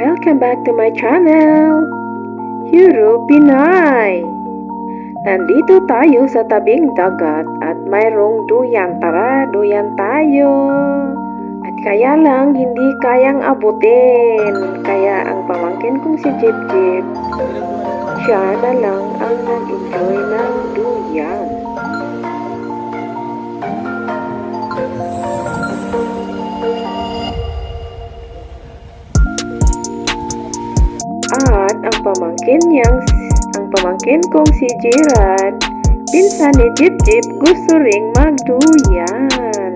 Welcome back to my channel, Euro Pinay. Nandito tayo sa tabing dagat at mayroong duyan. Tara, duyan tayo. At kaya lang, hindi kayang abutin. Kaya ang pamangkin kong si Jeep Jeep, siya na lang ang nag-enjoy ng duyan. At ang pamangkin niyang, ang pamangkin kong si Gerard, pinsan ni Jeep Jeep gusto ring magduyan.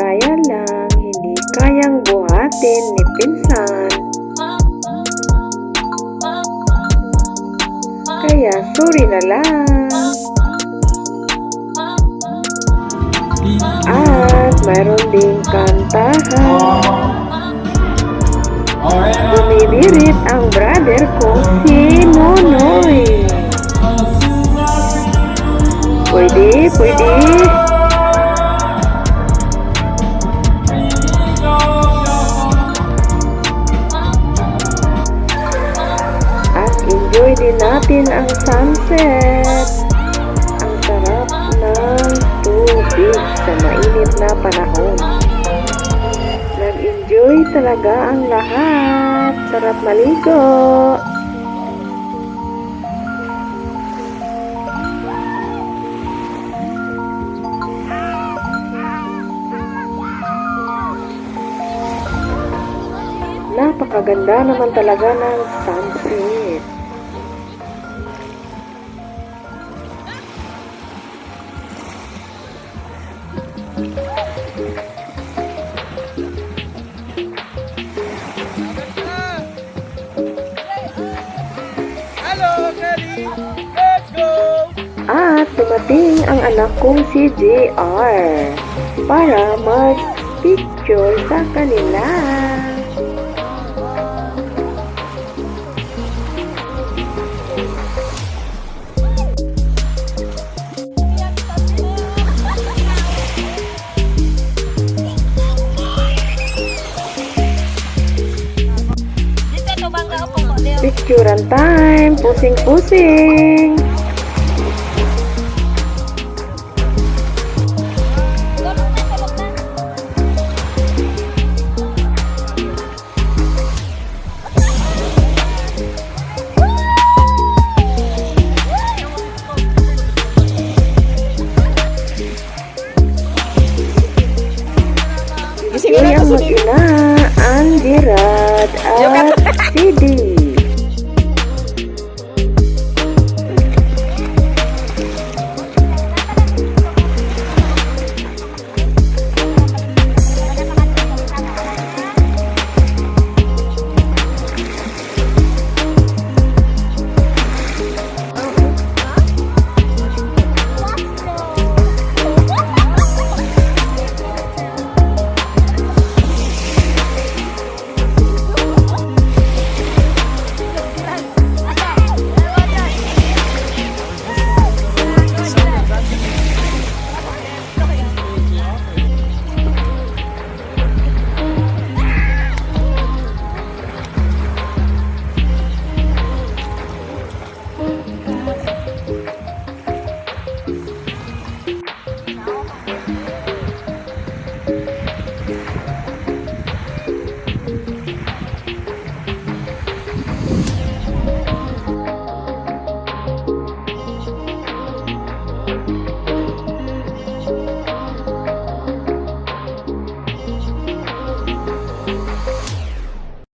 Kaya lang, hindi kayang buhatin ni pinsan. Kaya sorry na lang. At mayroon ding kantahan. Bumibirit ang brother kong si Nonoy. Pwede, pwede. At enjoy din natin ang sunset. Ang sarap ng tubig sa mainit na panahon. Talaga ang lahat. Sarap maligo. Napakaganda naman talaga ng sunset. Dumating ang anak kong si JR para mag-picture sa kanila. Picturean time! Pusing-pusing! Gising Yun na ang Gerard at si Dee.